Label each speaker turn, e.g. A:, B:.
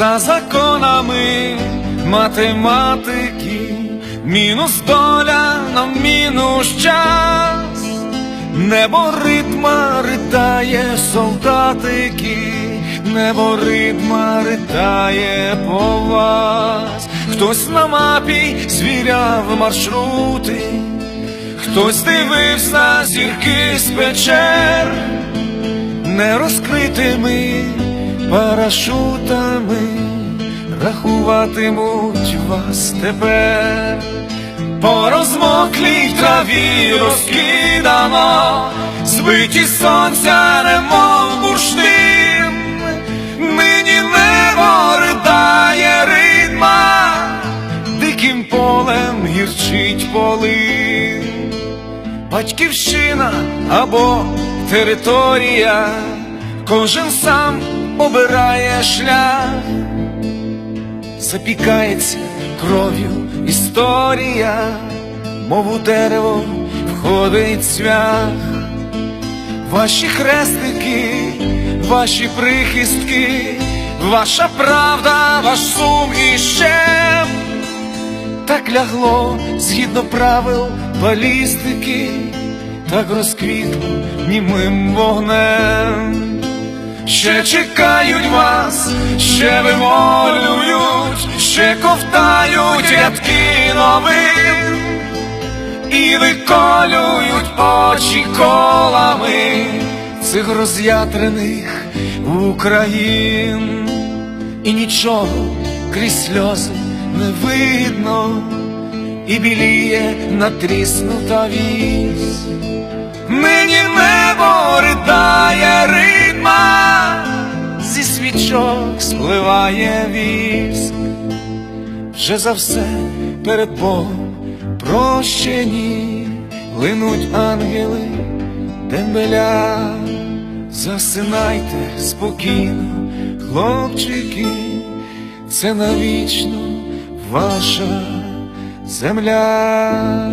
A: за законами математики, мінус доля на мінус час, небо ритма ритає солдатики, небо ритма ритає по вас, хтось на мапі звіряв маршрути, хтось дивився зірки з печер. Не розкритими парашутами рахуватимуть вас тепер. По розмоклій траві розкидано, збиті сонця, немов бурштин, нині небо ридає ритма, диким полем гірчить полин. Батьківщина або територія, кожен сам обирає шлях, запікається кров'ю історія, мов у дерево входить цвях, ваші хрестики, ваші прихистки, ваша правда, ваш сум і щем. Так лягло згідно правил балістики, так розквітло німим вогнем. Ще чекають вас, ще вимолюють, ще ковтають рядки новин і виколюють очі колами цих роз'ятрених Україн, і нічого крізь сльози не видно, і біліє натріснута вісь. Нині небо ридає ритма, зі свічок спливає віск, вже за все перед Богом прощені линуть ангели дембеля, засинайте спокійно, хлопчики, це навічно ваша земля.